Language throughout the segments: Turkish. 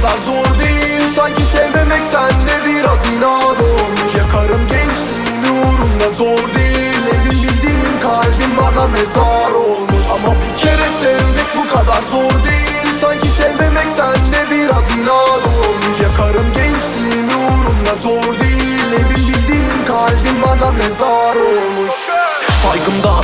kadar zor değil. Sanki sevmemek sende biraz inat olmuş. Yakarım gençliğimi uğruna zor değil. Evim bildiğim kalbim bana mezar olmuş. Ama bir kere sevmek bu kadar zor değil. Sanki sevmemek sende biraz inat olmuş. Yakarım gençliğimi uğruna zor değil. Evim bildiğim kalbim bana mezar olmuş. Saygımda sustum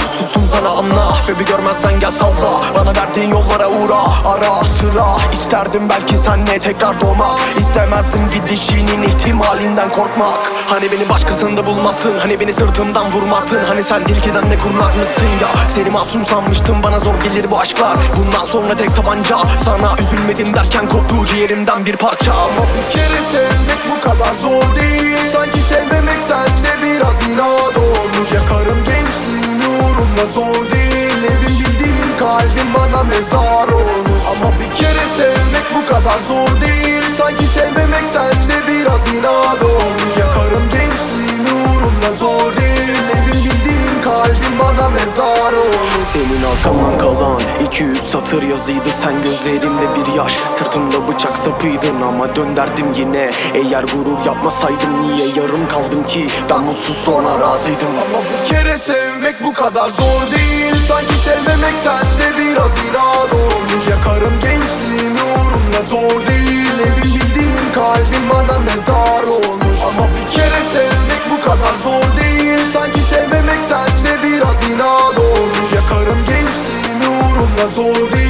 sana anla Ve bir görmezden gel salla. Bana verdiğin yollara uğra Ara sıra. İsterdim belki senle tekrar doğmak. İstemezdim gidişinin ihtimalinden korkmak. Hani beni başkasında bulmazdın Hani beni sırtımdan vurmazdın Hani sen tilkiden de kurnaz mısın ya? Seni masum sanmıştım bana zor gelir bu aşklar. Bundan sonra tek tabanca Sana üzülmedim derken koptu ciğerimden bir parça. Ama bir kere sevmek bu kadar zor değil. Sanki uğruna zor değil Evim bildiğim kalbim bana mezar olmuş. Ama bir kere sevmek bu kadar zor değil. Sanki sevmemek sende biraz inat olmuş. Yakarım gençliğimi uğruna zor değil. Evim bildiğim kalbim bana mezar olmuş. Senin arkamdan kalan 2-3 satır yazıydı. Sen gözlerimde bir yaş Sırtımda bıçak sapıydın. Ama dön derdim yine Eğer gurur yapmasaydım niye yarım kaldım ki? Ben mutsuz sonra razıydım. Ama bir kere sevmek bu kadar zor değil. Sanki sevmemek sende biraz inat olmuş. Yakarım gençliğimi uğrumda zor değil. Evim bildiğim kalbim bana mezar olmuş. Ama bir kere sevmek bu kadar zor değil. Sanki sevmemek sende biraz inat olmuş. Yakarım gençliğimi uğrumda zor değil.